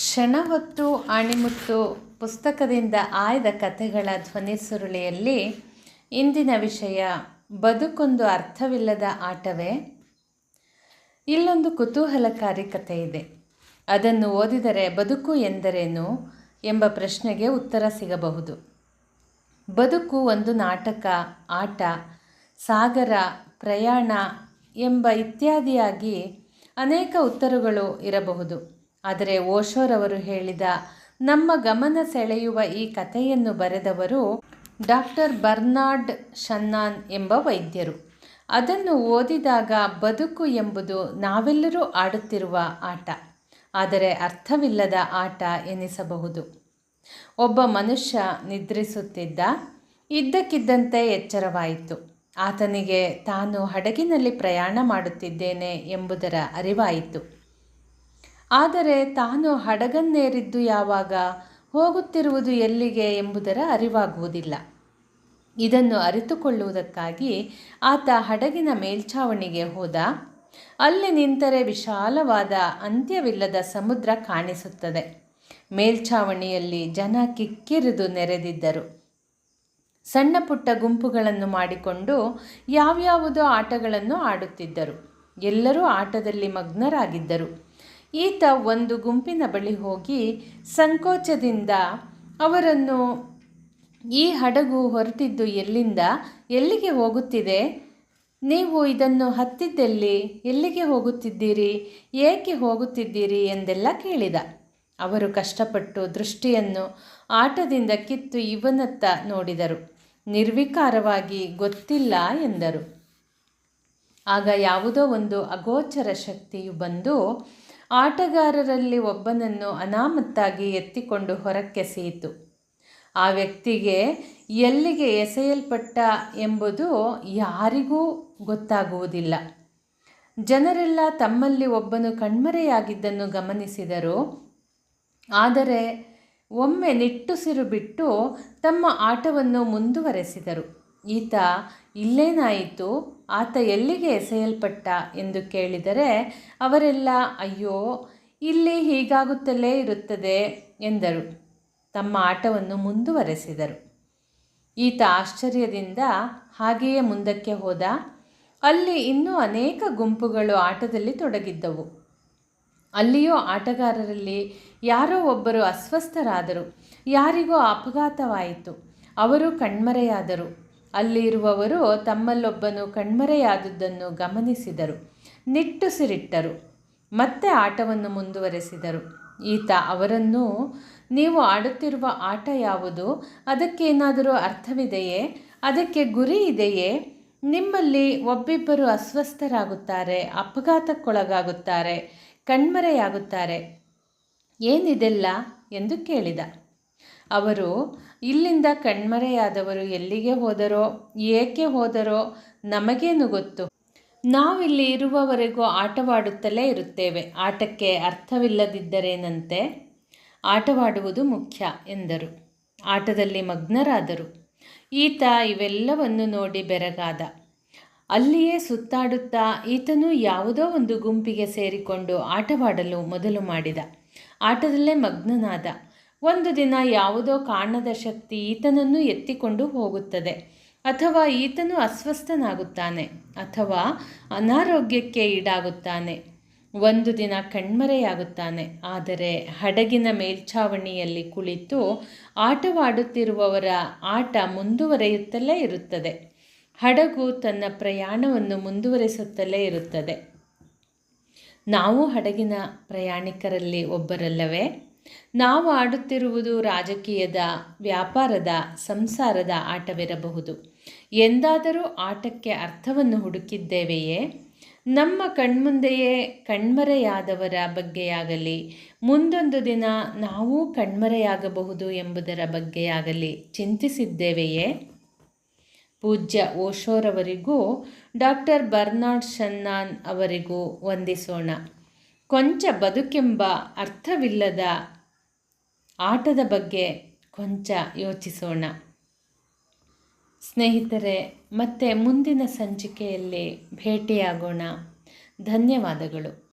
ಕ್ಷಣ ಹೊತ್ತು ಆಣಿಮುತ್ತು ಪುಸ್ತಕದಿಂದ ಆಯ್ದ ಕಥೆಗಳ ಧ್ವನಿ ಸುರುಳಿಯಲ್ಲಿ ಇಂದಿನ ವಿಷಯ ಬದುಕೊಂದು ಅರ್ಥವಿಲ್ಲದ ಆಟವೇ? ಇಲ್ಲೊಂದು ಕುತೂಹಲಕಾರಿ ಕಥೆ ಇದೆ. ಅದನ್ನು ಓದಿದರೆ ಬದುಕು ಎಂದರೇನು ಎಂಬ ಪ್ರಶ್ನೆಗೆ ಉತ್ತರ ಸಿಗಬಹುದು. ಬದುಕು ಒಂದು ನಾಟಕ, ಆಟ, ಸಾಗರ, ಪ್ರಯಾಣ ಎಂಬ ಇತ್ಯಾದಿಯಾಗಿ ಅನೇಕ ಉತ್ತರಗಳು ಇರಬಹುದು. ಆದರೆ ಓಶೋರವರು ಹೇಳಿದ, ನಮ್ಮ ಗಮನ ಸೆಳೆಯುವ ಈ ಕಥೆಯನ್ನು ಬರೆದವರು ಡಾಕ್ಟರ್ ಬರ್ನಾರ್ಡ್ ಶನ್ನಾನ್ ಎಂಬ ವೈದ್ಯರು. ಅದನ್ನು ಓದಿದಾಗ ಬದುಕು ಎಂಬುದು ನಾವೆಲ್ಲರೂ ಆಡುತ್ತಿರುವ ಆಟ. ಆದರೆ ಅರ್ಥವಿಲ್ಲದ ಆಟ ಎನಿಸಬಹುದು. ಒಬ್ಬ ಮನುಷ್ಯ ನಿದ್ರಿಸುತ್ತಿದ್ದ, ಇದ್ದಕ್ಕಿದ್ದಂತೆ ಎಚ್ಚರವಾಯಿತು. ಆತನಿಗೆ ತಾನು ಹಡಗಿನಲ್ಲಿ ಪ್ರಯಾಣ ಮಾಡುತ್ತಿದ್ದೇನೆ ಎಂಬುದರ ಅರಿವಾಯಿತು. ಆದರೆ ತಾನು ಹಡಗನ್ನೇರಿದ್ದು ಯಾವಾಗ? ಹೋಗುತ್ತಿರುವುದು ಎಲ್ಲಿಗೆ ಎಂಬುದರ ಅರಿವಾಗುವುದಿಲ್ಲ. ಇದನ್ನು ಅರಿತುಕೊಳ್ಳುವುದಕ್ಕಾಗಿ ಆತ ಹಡಗಿನ ಮೇಲ್ಛಾವಣಿಗೆ ಹೋದ. ಅಲ್ಲಿ ನಿಂತರೆ ವಿಶಾಲವಾದ ಅಂತ್ಯವಿಲ್ಲದ ಸಮುದ್ರ ಕಾಣಿಸುತ್ತದೆ. ಮೇಲ್ಛಾವಣಿಯಲ್ಲಿ ಜನ ಕಿಕ್ಕಿರಿದು ನೆರೆದಿದ್ದರು. ಸಣ್ಣ ಪುಟ್ಟ ಗುಂಪುಗಳನ್ನು ಮಾಡಿಕೊಂಡು ಯಾವ್ಯಾವುದೋ ಆಟಗಳನ್ನು ಆಡುತ್ತಿದ್ದರು. ಎಲ್ಲರೂ ಆಟದಲ್ಲಿ ಮಗ್ನರಾಗಿದ್ದರು. ಈತ ಒಂದು ಗುಂಪಿನ ಬಳಿ ಹೋಗಿ ಸಂಕೋಚದಿಂದ ಅವರನ್ನು ಈ ಹಡಗು ಹೊರಟಿದ್ದು ಎಲ್ಲಿಂದ? ಎಲ್ಲಿಗೆ ಹೋಗುತ್ತಿದೆ? ನೀವು ಇದನ್ನು ಹತ್ತಿದ್ದೆಲ್ಲಿ? ಎಲ್ಲಿಗೆ ಹೋಗುತ್ತಿದ್ದೀರಿ? ಏಕೆ ಹೋಗುತ್ತಿದ್ದೀರಿ ಎಂದೆಲ್ಲ ಕೇಳಿದ. ಅವರು ಕಷ್ಟಪಟ್ಟು ದೃಷ್ಟಿಯನ್ನು ಆಟದಿಂದ ಕಿತ್ತು ಇವನತ್ತ ನೋಡಿದರು. ನಿರ್ವಿಕಾರವಾಗಿ, ಗೊತ್ತಿಲ್ಲ ಎಂದರು. ಆಗ ಯಾವುದೋ ಒಂದು ಅಗೋಚರ ಶಕ್ತಿಯು ಬಂದು ಆಟಗಾರರಲ್ಲಿ ಒಬ್ಬನನ್ನು ಅನಾಮತ್ತಾಗಿ ಎತ್ತಿಕೊಂಡು ಹೊರಕ್ಕೆಸೆಯಿತು ಆ ವ್ಯಕ್ತಿಗೆ ಎಲ್ಲಿಗೆ ಎಸೆಯಲ್ಪಟ್ಟ ಎಂಬುದು ಯಾರಿಗೂ ಗೊತ್ತಾಗುವುದಿಲ್ಲ. ಜನರೆಲ್ಲ ತಮ್ಮಲ್ಲಿ ಒಬ್ಬನು ಕಣ್ಮರೆಯಾಗಿದ್ದನ್ನು ಗಮನಿಸಿದರು. ಆದರೆ ಒಮ್ಮೆ ನಿಟ್ಟುಸಿರು ಬಿಟ್ಟು ತಮ್ಮ ಆಟವನ್ನು ಮುಂದುವರೆಸಿದರು. ಈತ ಇಲ್ಲೇನಾಯಿತು? ಆತ ಎಲ್ಲಿಗೆ ಎಸೆಯಲ್ಪಟ್ಟ? ಎಂದು ಕೇಳಿದರೆ, ಅವರೆಲ್ಲ, ಅಯ್ಯೋ, ಇಲ್ಲಿ ಹೀಗಾಗುತ್ತಲೇ ಇರುತ್ತದೆ ಎಂದರು. ತಮ್ಮ ಆಟವನ್ನು ಮುಂದುವರೆಸಿದರು. ಈತ ಆಶ್ಚರ್ಯದಿಂದ ಹಾಗೆಯೇ ಮುಂದಕ್ಕೆ ಹೋದ. ಅಲ್ಲಿ ಇನ್ನೂ ಅನೇಕ ಗುಂಪುಗಳು ಆಟದಲ್ಲಿ ತೊಡಗಿದ್ದವು. ಅಲ್ಲಿಯೂ ಆಟಗಾರರಲ್ಲಿ ಯಾರೋ ಒಬ್ಬರು ಅಸ್ವಸ್ಥರಾದರು. ಯಾರಿಗೋ ಅಪಘಾತವಾಯಿತು. ಅವರು ಕಣ್ಮರೆಯಾದರು. ಅಲ್ಲಿ ಇರುವವರು ತಮ್ಮಲ್ಲೊಬ್ಬನು ಕಣ್ಮರೆಯಾದುದನ್ನು ಗಮನಿಸಿದರು. ನಿಟ್ಟುಸಿರಿಟ್ಟರು ಮತ್ತೆ ಆಟವನ್ನು ಮುಂದುವರೆಸಿದರು. ಈತ ಅವರನ್ನು, ನೀವು ಆಡುತ್ತಿರುವ ಆಟ ಯಾವುದು? ಅದಕ್ಕೇನಾದರೂ ಅರ್ಥವಿದೆಯೇ? ಅದಕ್ಕೆ ಗುರಿ ಇದೆಯೇ? ನಿಮ್ಮಲ್ಲಿ ಒಬ್ಬಿಬ್ಬರು ಅಸ್ವಸ್ಥರಾಗುತ್ತಾರೆ, ಅಪಘಾತಕ್ಕೊಳಗಾಗುತ್ತಾರೆ, ಕಣ್ಮರೆಯಾಗುತ್ತಾರೆ. ಏನಿದೆಲ್ಲ? ಎಂದು ಕೇಳಿದ. ಅವರು, ಇಲ್ಲಿಂದ ಕಣ್ಮರೆಯಾದವರು ಎಲ್ಲಿಗೆ ಹೋದರೋ, ಏಕೆ ಹೋದರೋ ನಮಗೇನು ಗೊತ್ತು. ನಾವಿಲ್ಲಿ ಇರುವವರೆಗೂ ಆಟವಾಡುತ್ತಲೇ ಇರುತ್ತೇವೆ. ಆಟಕ್ಕೆ ಅರ್ಥವಿಲ್ಲದಿದ್ದರೇನಂತೆ? ಆಟವಾಡುವುದು ಮುಖ್ಯ, ಎಂದರು. ಆಟದಲ್ಲಿ ಮಗ್ನರಾದರು. ಈತ ಇವೆಲ್ಲವನ್ನು ನೋಡಿ ಬೆರಗಾದ. ಅಲ್ಲಿಯೇ ಸುತ್ತಾಡುತ್ತಾ ಈತನು ಯಾವುದೋ ಒಂದು ಗುಂಪಿಗೆ ಸೇರಿಕೊಂಡು ಆಟವಾಡಲು ಮೊದಲು ಮಾಡಿದ. ಆಟದಲ್ಲೇ ಮಗ್ನನಾದ. ಒಂದು ದಿನ ಯಾವುದೋ ಕಾಣದ ಶಕ್ತಿ ಈತನನ್ನು ಎತ್ತಿಕೊಂಡು ಹೋಗುತ್ತದೆ. ಅಥವಾ ಈತನು ಅಸ್ವಸ್ಥನಾಗುತ್ತಾನೆ, ಅಥವಾ ಅನಾರೋಗ್ಯಕ್ಕೆ ಈಡಾಗುತ್ತಾನೆ. ಒಂದು ದಿನ ಕಣ್ಮರೆಯಾಗುತ್ತಾನೆ, ಆದರೆ ಹಡಗಿನ ಮೇಲ್ಛಾವಣಿಯಲ್ಲಿ ಕುಳಿತು ಆಟವಾಡುತ್ತಿರುವವರ ಆಟ ಮುಂದುವರೆಯುತ್ತಲೇ ಇರುತ್ತದೆ. ಹಡಗು ತನ್ನ ಪ್ರಯಾಣವನ್ನು ಮುಂದುವರಿಸುತ್ತಲೇ ಇರುತ್ತದೆ. ನಾವು ಹಡಗಿನ ಪ್ರಯಾಣಿಕರಲ್ಲಿ ಒಬ್ಬರಲ್ಲವೇ? ನಾವು ಆಡುತ್ತಿರುವುದು ರಾಜಕೀಯದ, ವ್ಯಾಪಾರದ, ಸಂಸಾರದ ಆಟವಿರಬಹುದು. ಎಂದಾದರೂ ಆಟಕ್ಕೆ ಅರ್ಥವನ್ನು ಹುಡುಕಿದ್ದೇವೆಯೇ? ನಮ್ಮ ಕಣ್ಮುಂದೆಯೇ ಕಣ್ಮರೆಯಾದವರ ಬಗ್ಗೆಯಾಗಲಿ, ಮುಂದೊಂದು ದಿನ ನಾವೂ ಕಣ್ಮರೆಯಾಗಬಹುದು ಎಂಬುದರ ಬಗ್ಗೆಯಾಗಲಿ ಚಿಂತಿಸಿದ್ದೇವೆಯೇ? ಪೂಜ್ಯ ಓಶೋರವರಿಗೂ ಡಾಕ್ಟರ್ ಬರ್ನಾಡ್ ಶನ್ನಾನ್ ಅವರಿಗೂ ವಂದಿಸೋಣ. ಕೊಂಚ ಬದುಕೆಂಬ ಅರ್ಥವಿಲ್ಲದ ಆಟದ ಬಗ್ಗೆ ಕೊಂಚ ಯೋಚಿಸೋಣ. ಸ್ನೇಹಿತರೆ ಮತ್ತೆ ಮುಂದಿನ ಸಂಚಿಕೆಯಲ್ಲಿ ಭೇಟಿಯಾಗೋಣ. ಧನ್ಯವಾದಗಳು.